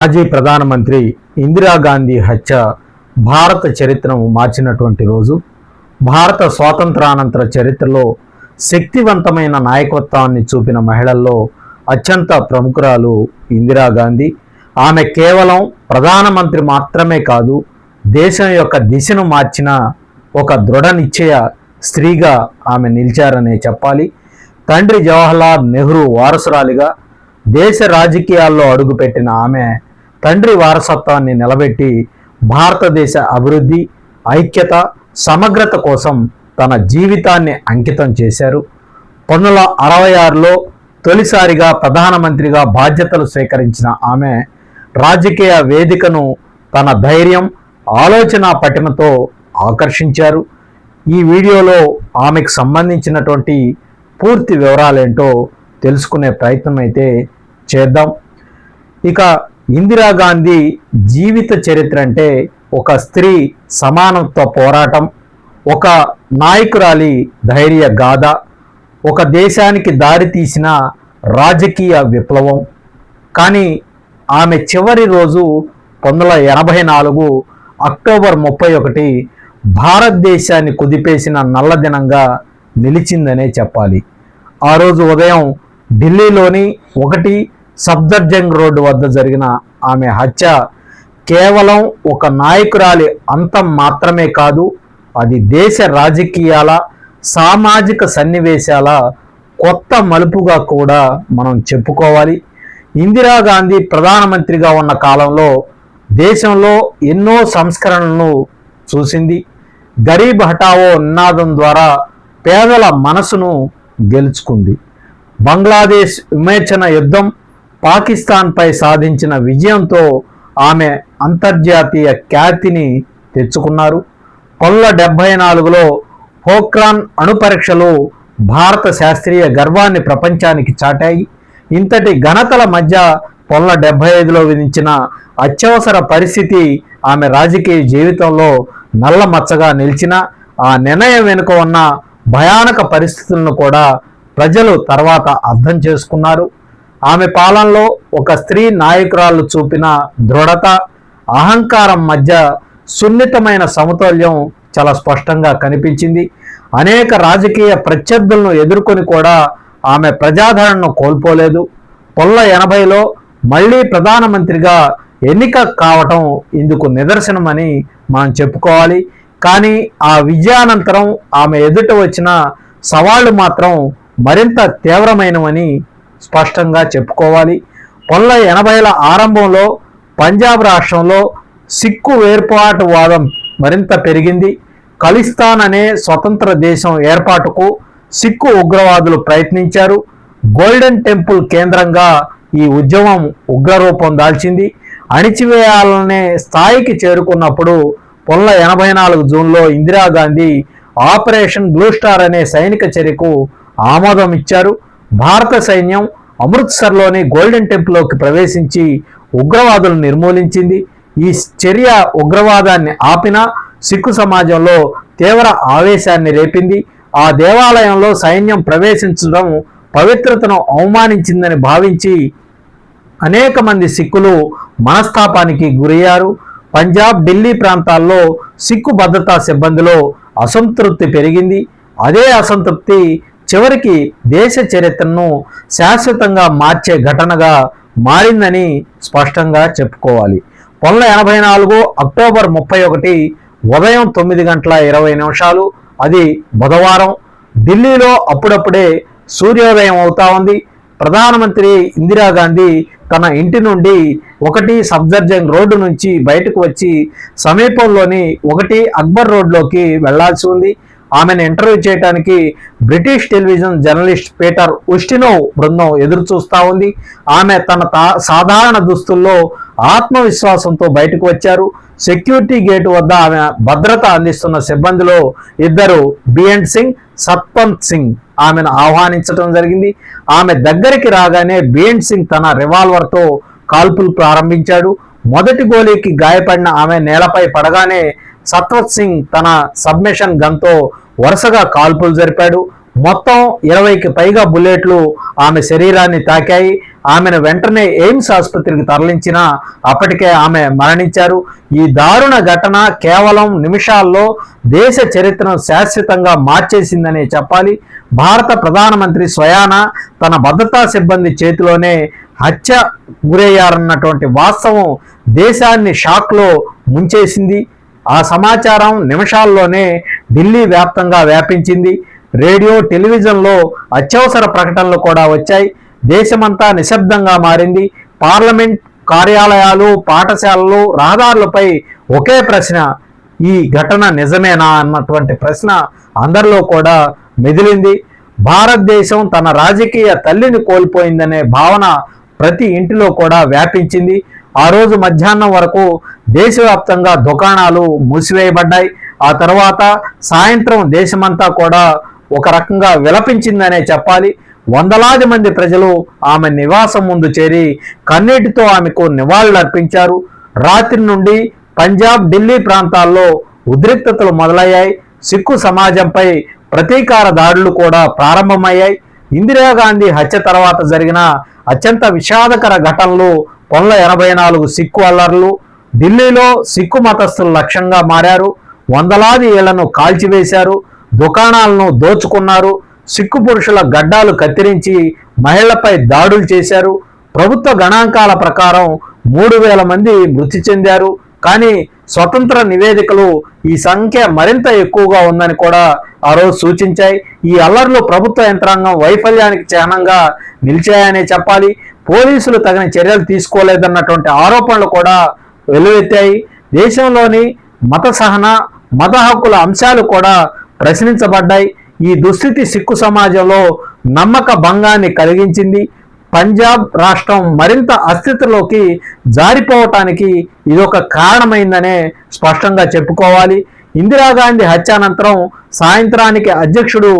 మాజీ ప్రధానమంత్రి ఇందిరాగాంధీ హత్య భారత చరిత్రను మార్చినటువంటి రోజు భారత స్వాతంత్రానంతర చరిత్రలో శక్తివంతమైన నాయకత్వాన్ని చూపిన మహిళల్లో అత్యంత ప్రముఖురాలు ఇందిరాగాంధీ ఆమె కేవలం ప్రధానమంత్రి మాత్రమే కాదు దేశం యొక్క దిశను మార్చిన ఒక దృఢ నిశ్చయ స్త్రీగా ఆమె నిలిచారనే చెప్పాలి. తండ్రి జవహర్లాల్ నెహ్రూ వారసురాలిగా దేశ రాజకీయాల్లో అడుగుపెట్టిన ఆమె తండ్రి వారసత్వాన్ని నిలబెట్టి భారతదేశ అభివృద్ధి ఐక్యత సమగ్రత కోసం తన జీవితాన్ని అంకితం చేశారు. పంతొమ్మిది వందల అరవై ఆరులో తొలిసారిగా ప్రధానమంత్రిగా బాధ్యతలు స్వీకరించిన ఆమె రాజకీయ వేదికను తన ధైర్యం ఆలోచన పటిమతో ఆకర్షించారు. ఈ వీడియోలో ఆమెకు సంబంధించినటువంటి పూర్తి వివరాలేంటో తెలుసుకునే ప్రయత్నం అయితే చేద్దాం. ఇక ఇందిరాగాంధీ జీవిత చరిత్ర అంటే ఒక స్త్రీ సమానత్వ పోరాటం ఒక నాయకురాలి ధైర్య గాథ ఒక దేశానికి దారి తీసిన రాజకీయ విప్లవం. కానీ ఆమె చివరి రోజు పంతొమ్మిది వందల ఎనభై నాలుగు అక్టోబర్ ముప్పై ఒకటి భారతదేశాన్ని కుదిపేసిన నల్లదినంగా నిలిచిందనే చెప్పాలి. ఆ రోజు ఉదయం ఢిల్లీలోని ఒకటి సఫ్దర్జంగ్ రోడ్డు వద్ద జరిగిన ఆమె హత్య కేవలం ఒక నాయకురాలి అంతం మాత్రమే కాదు అది దేశ రాజకీయాల సామాజిక సన్నివేశాల కొత్త మలుపుగా కూడా మనం చెప్పుకోవాలి. ఇందిరాగాంధీ ప్రధానమంత్రిగా ఉన్న కాలంలో దేశంలో ఎన్నో సంస్కరణలను చూసింది. గరీబ్ హఠావో నినాదం ద్వారా పేదల మనసును గెలుచుకుంది. బంగ్లాదేశ్ విమోచన యుద్ధం పాకిస్తాన్పై సాధించిన విజయంతో ఆమె అంతర్జాతీయ ఖ్యాతిని తెచ్చుకున్నారు. పంతొమ్మిది వందల డెబ్బై నాలుగులో పోఖ్రాన్ అణుపరీక్షలు భారత శాస్త్రీయ గర్వాన్ని ప్రపంచానికి చాటాయి. ఇంతటి ఘనతల మధ్య పొల్ల డెబ్బై ఐదులో విధించిన అత్యవసర పరిస్థితి ఆమె రాజకీయ జీవితంలో నల్ల మచ్చగా నిలిచిన ఆ నిర్ణయం వెనుక ఉన్న భయానక పరిస్థితులను కూడా ప్రజలు తర్వాత అర్థం చేసుకున్నారు. ఆమె పాలనలో ఒక స్త్రీ నాయకురాలు చూపిన దృఢత అహంకారం మధ్య సున్నితమైన సమతుల్యం చాలా స్పష్టంగా కనిపించింది. అనేక రాజకీయ ప్రత్యర్థులను ఎదుర్కొని కూడా ఆమె ప్రజాదరణను కోల్పోలేదు. పొల్ల ఎనభైలో మళ్ళీ ప్రధానమంత్రిగా ఎన్నిక కావటం ఇందుకు నిదర్శనమని మనం చెప్పుకోవాలి. కానీ ఆ విజయానంతరం ఆమె ఎదుట వచ్చిన సవాళ్ళు మాత్రం మరింత తీవ్రమైనవని స్పష్టంగా చెప్పుకోవాలి. పొల్ల ఎనభైల ఆరంభంలో పంజాబ్ రాష్ట్రంలో సిక్కు వేర్పాటు వాదం మరింత పెరిగింది. ఖలిస్తాన్ అనే స్వతంత్ర దేశం ఏర్పాటుకు సిక్కు ఉగ్రవాదులు ప్రయత్నించారు. గోల్డెన్ టెంపుల్ కేంద్రంగా ఈ ఉద్యమం ఉగ్రరూపం దాల్చింది. అణిచివేయాలనే స్థాయికి చేరుకున్నప్పుడు పొల్ల ఎనభై నాలుగు జూన్లో ఇందిరాగాంధీ ఆపరేషన్ బ్లూ స్టార్ అనే సైనిక చర్యకు ఆమోదం ఇచ్చారు. భారత సైన్యం అమృత్సర్లోని గోల్డెన్ టెంపుల్లోకి ప్రవేశించి ఉగ్రవాదులను నిర్మూలించింది. ఈ చర్య ఉగ్రవాదాన్ని ఆపినా సిక్కు సమాజంలో తీవ్ర ఆవేశాన్ని రేపింది. ఆ దేవాలయంలో సైన్యం ప్రవేశించడం పవిత్రతను అవమానించిందని భావించి అనేక మంది సిక్కులు మనస్తాపానికి గురయ్యారు. పంజాబ్ ఢిల్లీ ప్రాంతాల్లో సిక్కు భద్రతా సిబ్బందిలో అసంతృప్తి పెరిగింది. అదే అసంతృప్తి చివరికి దేశ చరిత్రను శాశ్వతంగా మార్చే ఘటనగా మారిందని స్పష్టంగా చెప్పుకోవాలి. పంతొమ్మిది ఎనభై నాలుగు అక్టోబర్ ముప్పై ఒకటి ఉదయం తొమ్మిది గంటల ఇరవై నిమిషాలు. అది బుధవారం. ఢిల్లీలో అప్పుడప్పుడే సూర్యోదయం అవుతా ఉంది. ప్రధానమంత్రి ఇందిరాగాంధీ తన ఇంటి నుండి ఒకటి సఫ్దర్జంగ్ రోడ్డు నుంచి బయటకు వచ్చి సమీపంలోని ఒకటి అక్బర్ రోడ్లోకి వెళ్ళాల్సి ఉంది. ఆమెను ఇంటర్వ్యూ చేయడానికి British television journalist Peter Ustinov బృందం ఎదురు చూస్తూ ఉంది. ఆమె తన తా- సాధారణ దుస్తుల్లో ఆత్మవిశ్వాసంతో బయటకు వచ్చారు. సెక్యూరిటీ గేటు వద్ద ఆమె భద్రత అందిస్తున్న సిబ్బందిలో ఇద్దరు బిఎన్ సింగ్ సత్పంత్ సింగ్ ఆమెను ఆహ్వానించడం జరిగింది. ఆమె దగ్గరికి రాగానే బిఎన్ సింగ్ తన రివాల్వర్తో కాల్పులు ప్రారంభించాడు. మొదటి గోళీకి గాయపడిన ఆమె నేలపై పడగానే సత్వత్ సింగ్ తన సబ్మిషన్ గన్తో వరుసగా కాల్పులు జరిపాడు. మొత్తం ఇరవైకి పైగా బుల్లెట్లు ఆమె శరీరాన్ని తాకాయి. ఆమెను వెంటనే ఎయిమ్స్ ఆసుపత్రికి తరలించినా అప్పటికే ఆమె మరణించారు. ఈ దారుణ ఘటన కేవలం నిమిషాల్లో దేశ చరిత్రను శాశ్వతంగా మార్చేసిందనే చెప్పాలి. భారత ప్రధానమంత్రి స్వయాన తన భద్రతా సిబ్బంది చేతిలోనే హత్య గురయ్యారన్నటువంటి వాస్తవం దేశాన్ని షాక్లో ముంచేసింది. ఆ సమాచారం నిమిషాల్లోనే ఢిల్లీ వ్యాప్తంగా వ్యాపించింది. రేడియో టెలివిజన్లో అత్యవసర ప్రకటనలు కూడా వచ్చాయి. దేశమంతా నిశ్శబ్దంగా మారింది. పార్లమెంట్ కార్యాలయాలు పాఠశాలలు రహదారులపై ఒకే ప్రశ్న ఈ ఘటన నిజమేనా? అన్నటువంటి ప్రశ్న అందరిలో కూడా మెదిలింది. భారతదేశం తన రాజకీయ తల్లిని కోల్పోయిందనే భావన ప్రతి ఇంటిలో కూడా వ్యాపించింది. ఆ రోజు మధ్యాహ్నం వరకు దేశవ్యాప్తంగా దుకాణాలు మూసివేయబడ్డాయి. ఆ తర్వాత సాయంత్రం దేశమంతా కూడా ఒక రకంగా విలపించిందనే చెప్పాలి. వందలాది మంది ప్రజలు ఆమె నివాసం ముందు చేరి కన్నీటితో ఆమెకు నివాళులర్పించారు. రాత్రి నుండి పంజాబ్ ఢిల్లీ ప్రాంతాల్లో ఉద్రిక్తతలు మొదలయ్యాయి. సిక్కు సమాజంపై ప్రతీకార దాడులు కూడా ప్రారంభమయ్యాయి. ఇందిరాగాంధీ హత్య తర్వాత జరిగిన అత్యంత విషాదకర ఘటనలు కొండ ఎనభై నాలుగు సిక్కు అల్లర్లు ఢిల్లీలో సిక్కు మతస్థులు లక్ష్యంగా మారారు. వందలాది ఏళ్ళను కాల్చివేశారు. దుకాణాలను దోచుకున్నారు. సిక్కు పురుషుల గడ్డాలు కత్తిరించి మహిళలపై దాడులు చేశారు. ప్రభుత్వ గణాంకాల ప్రకారం మూడు వేల మంది మృతి చెందారు. కానీ స్వతంత్ర నివేదికలు ఈ సంఖ్య మరింత ఎక్కువగా ఉందని కూడా ఆ రోజు సూచించాయి. ఈ అల్లర్లు ప్రభుత్వ యంత్రాంగం వైఫల్యానికి చిహ్నంగా నిలిచాయనే చెప్పాలి. పోలీసులు తగిన చర్యలు తీసుకోలేదన్నటువంటి ఆరోపణలు కూడా వెలువెత్తాయి దేశంలోని మత సహన మత హక్కుల అంశాలు కూడా ప్రశ్నించబడ్డాయి. ఈ దుస్థితి సిక్కు సమాజంలో నమ్మక భంగాన్ని కలిగించింది. పంజాబ్ రాష్ట్రం మరింత అస్థితిలోకి జారిపోవటానికి ఇదొక కారణమైందనే స్పష్టంగా చెప్పుకోవాలి. ఇందిరాగాంధీ హత్యానంతరం సాయంత్రానికి అధ్యక్షుడు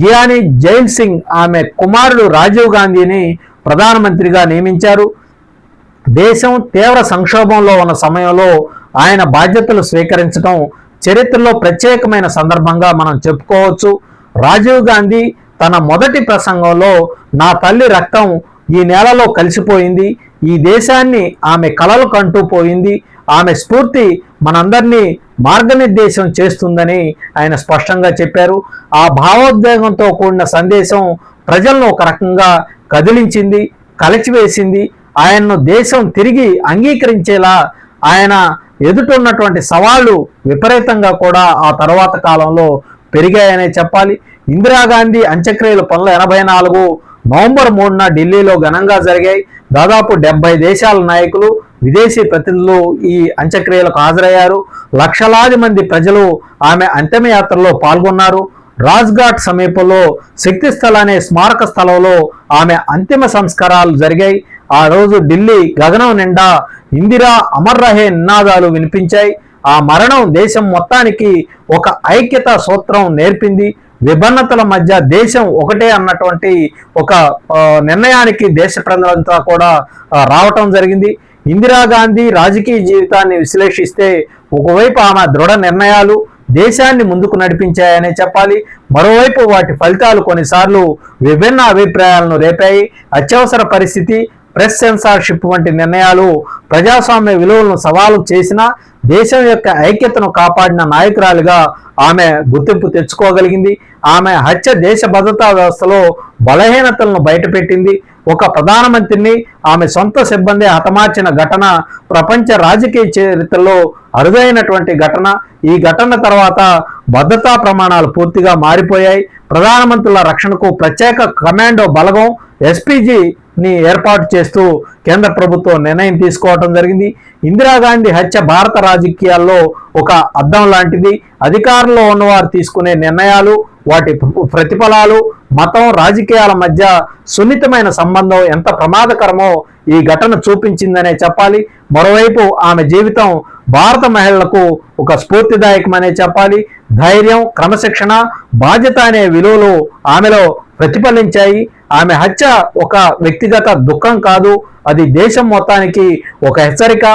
గియానీ జైల్ సింగ్ ఆమె కుమారుడు రాజీవ్ గాంధీని ప్రధానమంత్రిగా నియమించారు. దేశం తీవ్ర సంక్షోభంలో ఉన్న సమయంలో ఆయన బాధ్యతలు స్వీకరించడం చరిత్రలో ప్రత్యేకమైన సందర్భంగా మనం చెప్పుకోవచ్చు. రాజీవ్ గాంధీ తన మొదటి ప్రసంగంలో నా తల్లి రక్తం ఈ నేలలో కలిసిపోయింది ఈ దేశాన్ని ఆమె కలలు కంటూ పోయింది ఆమె స్ఫూర్తి మనందరినీ మార్గనిర్దేశం చేస్తుందని ఆయన స్పష్టంగా చెప్పారు. ఆ భావోద్వేగంతో కూడిన సందేశం ప్రజలను ఒక రకంగా కదిలించింది కలచివేసింది ఆయన్ను దేశం తిరిగి అంగీకరించేలా ఆయన ఎదుటున్నటువంటి సవాళ్ళు విపరీతంగా కూడా ఆ తర్వాత కాలంలో పెరిగాయనే చెప్పాలి. ఇందిరాగాంధీ అంత్యక్రియలు పంతొమ్మిది ఎనభై నాలుగు నవంబర్ మూడున ఢిల్లీలో ఘనంగా జరిగాయి. దాదాపు డెబ్బై దేశాల నాయకులు విదేశీ ప్రతినిధులు ఈ అంత్యక్రియలకు హాజరయ్యారు. లక్షలాది మంది ప్రజలు ఆమె అంతిమయాత్రలో పాల్గొన్నారు. రాజ్ఘాట్ సమీపంలో శక్తి స్థల అనే స్మారక స్థలంలో ఆమె అంతిమ సంస్కారాలు జరిగాయి. ఆ రోజు ఢిల్లీ గగనం నిండా ఇందిరా అమర్ రహే నినాదాలు వినిపించాయి. ఆ మరణం దేశం మొత్తానికి ఒక ఐక్యత సూత్రం నేర్పింది. విభిన్నతల మధ్య దేశం ఒకటే అన్నటువంటి ఒక నిర్ణయానికి దేశ ప్రజలంతా కూడా రావటం జరిగింది. ఇందిరాగాంధీ రాజకీయ జీవితాన్ని విశ్లేషిస్తే ఒకవైపు ఆమె దృఢ నిర్ణయాలు దేశాన్ని ముందుకు నడిపించాయనే చెప్పాలి. మరోవైపు వాటి ఫలితాలు కొన్నిసార్లు విభిన్న అభిప్రాయాలను రేపాయి. అత్యవసర పరిస్థితి ప్రెస్ సెన్సార్షిప్ వంటి నిర్ణయాలు ప్రజాస్వామ్య విలువలను సవాలు చేసినా దేశం యొక్క ఐక్యతను కాపాడిన నాయకురాలుగా ఆమె గుర్తింపు తెచ్చుకోగలిగింది. ఆమె హత్య దేశ భద్రతా వ్యవస్థలో బలహీనతలను బయటపెట్టింది. ఒక ప్రధానమంత్రిని ఆమె సొంత సిబ్బంది హతమార్చిన ఘటన ప్రపంచ రాజకీయ చరిత్రలో అరుదైనటువంటి ఘటన. ఈ ఘటన తర్వాత భద్రతా ప్రమాణాలు పూర్తిగా మారిపోయాయి. ప్రధానమంత్రుల రక్షణకు ప్రత్యేక కమాండో బలగం ఎస్పీజీ ని ఏర్పాటు చేస్తూ కేంద్ర ప్రభుత్వం నిర్ణయం తీసుకోవటం జరిగింది. ఇందిరాగాంధీ హత్య భారత రాజకీయాల్లో ఒక అద్దం లాంటిది. అధికారంలో ఉన్నవారు తీసుకునే నిర్ణయాలు వాటి ప్రతిఫలాలు మతం రాజకీయాల మధ్య సున్నితమైన సంబంధం ఎంత ప్రమాదకరమో ఈ ఘటన చూపించిందనే చెప్పాలి. మరోవైపు ఆమె జీవితం భారత మహిళలకు ఒక స్ఫూర్తిదాయకమనే చెప్పాలి. ధైర్యం క్రమశిక్షణ బాధ్యత అనే విలువలు ఆమెలో ప్రతిఫలించాయి. ఆమె హత్య ఒక వ్యక్తిగత దుఃఖం కాదు అది దేశం మొత్తానికి ఒక హెచ్చరిక.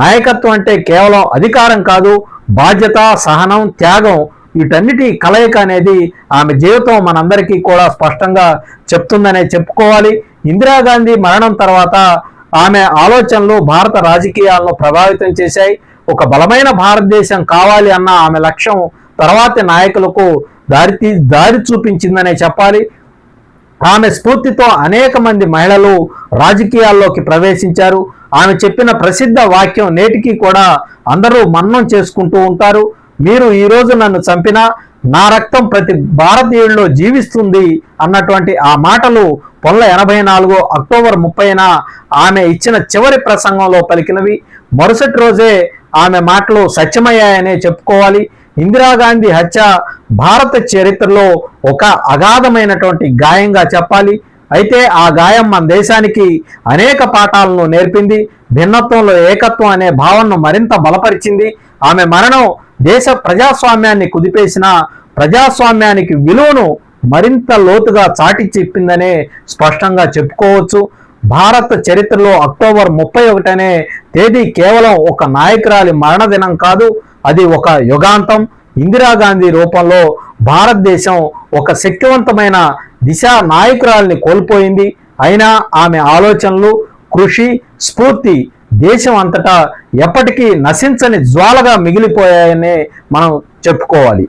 నాయకత్వం అంటే కేవలం అధికారం కాదు బాధ్యత సహనం త్యాగం వీటన్నిటి కలయిక అనేది ఆమె జీవితం మనందరికీ కూడా స్పష్టంగా చెప్తుందనే చెప్పుకోవాలి. ఇందిరాగాంధీ మరణం తర్వాత ఆమె ఆలోచనలు భారత రాజకీయాలను ప్రభావితం చేశాయి. ఒక బలమైన భారతదేశం కావాలి అన్న ఆమె లక్ష్యం తర్వాతి నాయకులకు దారి దారి చూపించిందనే చెప్పాలి. ఆమె స్ఫూర్తితో అనేక మంది మహిళలు రాజకీయాల్లోకి ప్రవేశించారు. ఆమె చెప్పిన ప్రసిద్ధ వాక్యం నేటికి కూడా అందరూ మన్నం చేసుకుంటూ ఉంటారు. మీరు ఈ రోజు నన్ను చంపినా నా రక్తం ప్రతి భారతీయుల్లో జీవిస్తుంది అన్నటువంటి ఆ మాటలు పొల్ల ఎనభై నాలుగు అక్టోబర్ ముప్పైన ఆమె ఇచ్చిన చివరి ప్రసంగంలో పలికినవి. మరుసటి రోజే ఆమె మాటలు సత్యమయ్యాయనే చెప్పుకోవాలి. ఇందిరాగాంధీ హత్య భారత చరిత్రలో ఒక అగాధమైనటువంటి గాయంగా చెప్పాలి. అయితే ఆ గాయం మన దేశానికి అనేక పాఠాలను నేర్పింది. భిన్నత్వంలో ఏకత్వం అనే భావనను మరింత బలపరిచింది. ఆమె మరణం దేశ ప్రజాస్వామ్యాన్ని కుదిపేసిన ప్రజాస్వామ్యానికి విలువను మరింత లోతుగా చాటి చెప్పిందనే స్పష్టంగా చెప్పుకోవచ్చు. భారత చరిత్రలో అక్టోబర్ ముప్పై ఒకటనే తేదీ కేవలం ఒక నాయకురాలి మరణదినం కాదు. అది ఒక యుగాంతం. ఇందిరాగాంధీ రూపంలో భారతదేశం ఒక శక్తివంతమైన దిశా నాయకురాల్ని కోల్పోయింది. అయినా ఆమె ఆలోచనలు కృషి స్ఫూర్తి దేశం అంతటా ఎప్పటికీ నశించని జ్వాలగా మిగిలిపోయాయనే మనం చెప్పుకోవాలి.